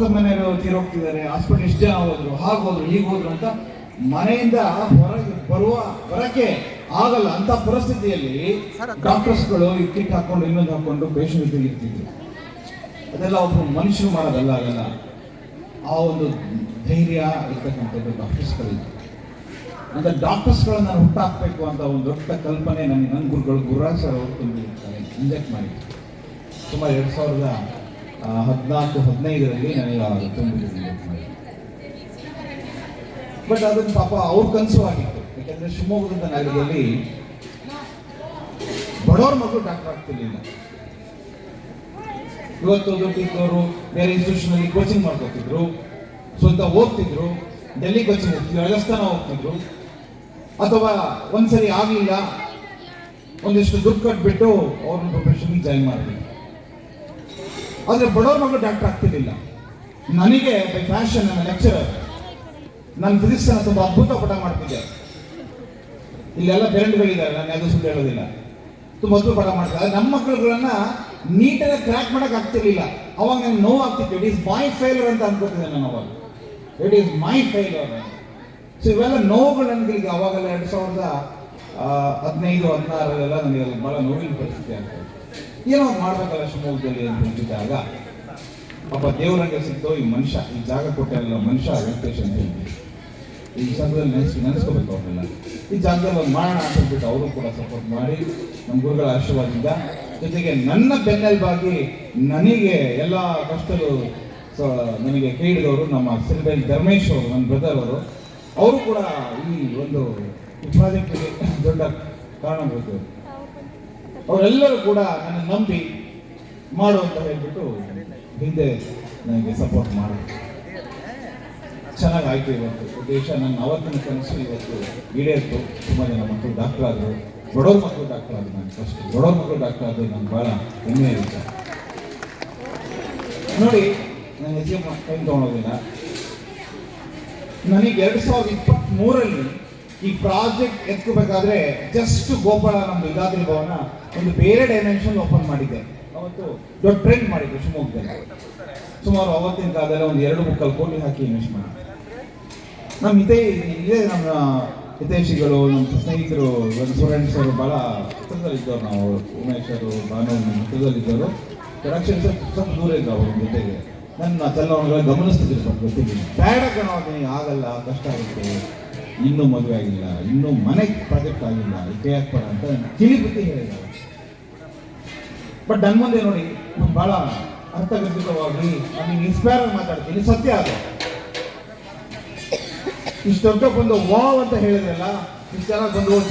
ಪಕ್ಕದ ಮನೆಯವರು ತೀರೋಗ್ತಿದ್ದಾರೆ. ಹಾಸ್ಪಿಟಲ್ ಇಷ್ಟು ಹೋದ್ರು ಹಾಗೆ ಹೋದ್ರು ಹೀಗೆ ಹೋದ್ರು ಅಂತ ಮನೆಯಿಂದ ಹೊರಗೆ ಬರುವ ಬರಕ್ಕೆ ಆಗಲ್ಲ. ಅಂತ ಪರಿಸ್ಥಿತಿಯಲ್ಲಿ ಡಾಕ್ಟರ್ಸ್ಗಳು ಈ ಕಿಟ್ ಹಾಕೊಂಡು ಇನ್ನೊಂದು ಹಾಕೊಂಡು ಪೇಷಂಟ್ ಇರ್ತಿದ್ರು. ಅದೆಲ್ಲ ಒಬ್ಬ ಮನುಷ್ಯರು ಮಾಡೋದಲ್ಲ ಆಗಲ್ಲ. ಆ ಒಂದು ಧೈರ್ಯ ಇರ್ತಕ್ಕಂಥದ್ದು ಡಾಕ್ಟರ್ಸ್ಗಳು ಅಂತ ಡಾಕ್ಟರ್ಸ್ಗಳನ್ನ ನಾನು ಹುಟ್ಟಾಕ್ಬೇಕು ಅಂತ ಒಂದು ದೊಡ್ಡ ಕಲ್ಪನೆ ನನಗೆ ನನ್ನ ಗುರುಗಳು ಗುರುರಾಜ್ ಸರ್ ಅವರು ತುಂಬಿರ್ತಾರೆ ಇಂಜೆಕ್ಟ್ ಮಾಡಿ ಸುಮಾರು ಎರಡು ಸಾವಿರದ ಹದಿನಾಲ್ಕು, ಹದಿನೈದರಲ್ಲಿ ನನಗೆ ಮಾಡಿ ಬಟ್ ಅದನ್ನು ಪಾಪ ಅವ್ರ ಕನಸು ಆಗಿತ್ತು. ಯಾಕಂದ್ರೆ ಶಿವಮೊಗ್ಗದ ನಗರದಲ್ಲಿ ಬಡವ್ರ ಮಕ್ಕಳು ಡಾಕ್ಟರ್ ಆಗ್ತಿರ್ಲಿಲ್ಲ. ಇವತ್ತು ದುಡ್ಡಿದ್ದವರು ಬೇರೆ ಇನ್ಸ್ಟಿಟ್ಯೂಷನ್ ಅಲ್ಲಿ ಕೋಚಿಂಗ್ ಮಾಡ್ಕೊತಿದ್ರು. ಸ್ವಂತ ಓದ್ತಿದ್ರು. ಡೆಲ್ಲಿ ಕೋಚಿಂಗ್ ಹೋಗ್ತಿದ್ರು ರಾಜಸ್ಥಾನ ಹೋಗ್ತಿದ್ರು ಅಥವಾ ಒಂದ್ಸರಿ ಆಗ್ಲಿಲ್ಲ. ಒಂದಿಷ್ಟು ದುಡ್ಡು ಕಟ್ಬಿಟ್ಟು ಅವ್ರನ್ನ ಪ್ರೊಫೆಷನ್ ಜಾಯಿನ್ ಮಾಡಿದ್ರು. ಆದ್ರೆ ಬಡವ್ರ ಮಗಳು ಡಾಕ್ಟರ್ ಆಗ್ತಿರ್ಲಿಲ್ಲ. ನನಗೆ ಬೈ ಫ್ಯಾಷನ್ ನನ್ನ ಲೆಕ್ಚರ್ ನಾನು ಫಿಸಿಕ್ಸ್ ಅನ್ನ ತುಂಬಾ ಅದ್ಭುತ ಪಟ ಮಾಡ್ತಿದ್ದೆ. ಇಲ್ಲೆಲ್ಲ ಪೇರೆಂಟ್ಗಳಿದ್ದಾರೆ ನಾನು ಯಾವುದು ಸುಳ್ಳು ಹೇಳೋದಿಲ್ಲ. ತುಂಬ ಅದ್ಭುತ ಪಟ ಮಾಡ್ತಾರೆ. ನಮ್ಮ ಮಕ್ಕಳುಗಳನ್ನ ನೀಟಾಗಿ ಕ್ರ್ಯಾಕ್ ಮಾಡಕ್ ಆಗ್ತಿರ್ಲಿಲ್ಲ. ಅವಾಗ ನಂಗೆ ನೋವು ಆಗ್ತಿತ್ತು. ಇಟ್ ಈಸ್ ಮೈ ಫೇಲ್ಯೂರ್ ಅಂತ ಅನ್ಕೋತಿದ್ದೆ ನಾನು ಅವಾಗ. It is my failure so ಇವೆಲ್ಲ ನೋವುಗಳು ನನಗೆ ಅವಾಗೆಲ್ಲ ಎರಡು ಸಾವಿರದ ಹದಿನೈದು ಹದಿನಾರರೆಲ್ಲ ನನಗೆ ಬಹಳ ನೋವಿನ ಪರಿಸ್ಥಿತಿ ಆಗ್ತದೆ ಏನೋ ಮಾಡ್ಬೇಕಲ್ಲ ಶಿವಮೊಗ್ಗದಲ್ಲಿ ಅಂತ ಹೇಳಿದಾಗ ಪಾಪ ದೇವರಂಗ ಸಿಕ್ತು, ಈ ಮನುಷ್ಯ, ಈ ಜಾಗ ಕೊಟ್ಟಲ್ಲ ಮನುಷ್ಯ ವೆಂಕಟೇಶ್ ಅಂತ ಹೇಳಿ ಈ ಜಾಗದಲ್ಲಿ ನೆನೆಸ್, ನೆನೆಸ್ಕೋಬೇಕು ಅವ್ರನ್ನೆಲ್ಲ. ಈ ಜಾಗದಲ್ಲಿ ಒಂದು ಮಾಡೋಣ ಅಂತ ಹೇಳ್ಬಿಟ್ಟು ಅವರು ಕೂಡ ಸಪೋರ್ಟ್ ಮಾಡಿ, ನಮ್ಮ ಗುರುಗಳ ಆಶೀರ್ವಾದದಿಂದ, ಜೊತೆಗೆ ನನ್ನ ಬೆನ್ನೆಲುಬಾಗಿ ನನಗೆ ಎಲ್ಲ ಕಷ್ಟಗಳು ನನಗೆ ಕೇಳಿದವರು ನಮ್ಮ ಸಿಲ್ಬೆನ್ ಧರ್ಮೇಶ್ ಅವರು, ನನ್ನ ಬ್ರದರ್ ಅವರು ಅವರು ಕೂಡ ಈ ಒಂದು ಪ್ರಾಜೆಕ್ಟ್ಗೆ ದೊಡ್ಡ ಕಾರಣಭೂತರು ಅವರೆಲ್ಲರೂ ಕೂಡ ನನ್ನ ನಂಬಿ ಮಾಡು ಅಂತ ಹೇಳ್ಬಿಟ್ಟು ಹಿಂದೆ ನನಗೆ ಸಪೋರ್ಟ್ ಮಾಡಿದ್ರು. ಚೆನ್ನಾಗಿ ಆಯ್ತು ಇವತ್ತು. ಉದ್ದೇಶ ನನ್ನ ಅವತ್ತಿನ ಕನಸು ಇವತ್ತು ಈಡೇರಿತು. ತುಂಬ ಜನ ಮಕ್ಕಳು ಡಾಕ್ಟರ್ ಆದರು. ಬಡವ್ರ ಮಕ್ಕಳು ಡಾಕ್ಟರ್ ಆದರು ನಾನು ಫಸ್ಟ್ ಬಡವ್ರ ಮಕ್ಕಳು ಡಾಕ್ಟರ್ ಆದರೆ ನಾನು ಭಾಳ ಹೆಮ್ಮೆ ಇರುತ್ತೆ ನೋಡಿ, ನಾನು ಹೆಜ್ಜೆ ಟೈಮ್ ತೊಗೊಳೋದಿಲ್ಲ ನನಗೆ ಎರಡು ಸಾವಿರದ ಇಪ್ಪತ್ತ್ ಮೂರಲ್ಲಿ ಈ ಪ್ರಾಜೆಕ್ಟ್ ಎತ್ಕೋಬೇಕಾದ್ರೆ ಜಸ್ಟ್ ಗೋಪಾಲ ನಮ್ಮ ಯುಗಾದ್ರಿ ಭವನ ಒಂದು ಬೇರೆ ಡೈಮೆನ್ಷನ್ ಓಪನ್ ಮಾಡಿದ್ದೆ ಅವತ್ತು ದೊಡ್ಡ ಟ್ರೆಂಡ್ ಮಾಡಿದ್ದೆ ಶಿವಮೊಗ್ಗದಲ್ಲಿ. ಸುಮಾರು ಅವತ್ತಿನ ಕಾಲದಲ್ಲಿ ಒಂದು ಎರಡು ಮುಕ್ಕಲ್ ಕೋಟಿ ಹಾಕಿ ಇನ್ವೆಸ್ಟ್ ಮಾಡಿ. ನಮ್ಮ ಹಿತೈ, ಇದೇ ನಮ್ಮ ಹಿತೈಷಿಗಳು, ನಮ್ಮ ಸ್ನೇಹಿತರು ಸ್ಟೂಡೆಂಟ್ಸ್ ಅವರು ಭಾಳ ಹತ್ರದಲ್ಲಿದ್ದವ್ರು ನಾವು, ಉಮೇಶ್ ಅವರು, ಭಾನು ಹತ್ತಿರದಲ್ಲಿದ್ದವರು ಪ್ರೊಡಕ್ಷನ್ ಸ್ವಲ್ಪ ದೂರ ಇದ್ದ ಅವ್ರ ಜೊತೆಗೆ. ನನ್ನ ಚಲನವನ್ನ ಗಮನಿಸ್ತಿದ್ರು ಸ್ವಲ್ಪ ಗೊತ್ತಿದ್ದೀನಿ ಬೇಡ ಕಣೋ ಆಗಲ್ಲ, ಕಷ್ಟ ಆಗುತ್ತೆ. ಇನ್ನೂ ಮದುವೆ ಆಗಿಲ್ಲ, ಇನ್ನೂ ಮನೆ ಪ್ರಾಜೆಕ್ಟ್ ಆಗಿಲ್ಲ ಕೈ ಹಾಕ್ಬೇಡ ಅಂತ ತಿಳಿಬಿಟ್ಟು ಹೇಳಿದ. ಬಟ್ ನನ್ನ ಮುಂದೆ ನೋಡಿ, ನಾನು ಬಹಳ ಅರ್ಥಗರ್ಭಿತವಾಗಿ ನನಗೆ ಇನ್ಸ್ಪೈರ್ ಆಗಿ ಮಾತಾಡ್ತೀನಿ ಸತ್ಯ ಅದು. ಇಷ್ಟು ದೊಡ್ಡ ಬಂದು ವಾವ್ ಅಂತ ಹೇಳಿದ್ರಲ್ಲ, ಇಷ್ಟ ಬಂದು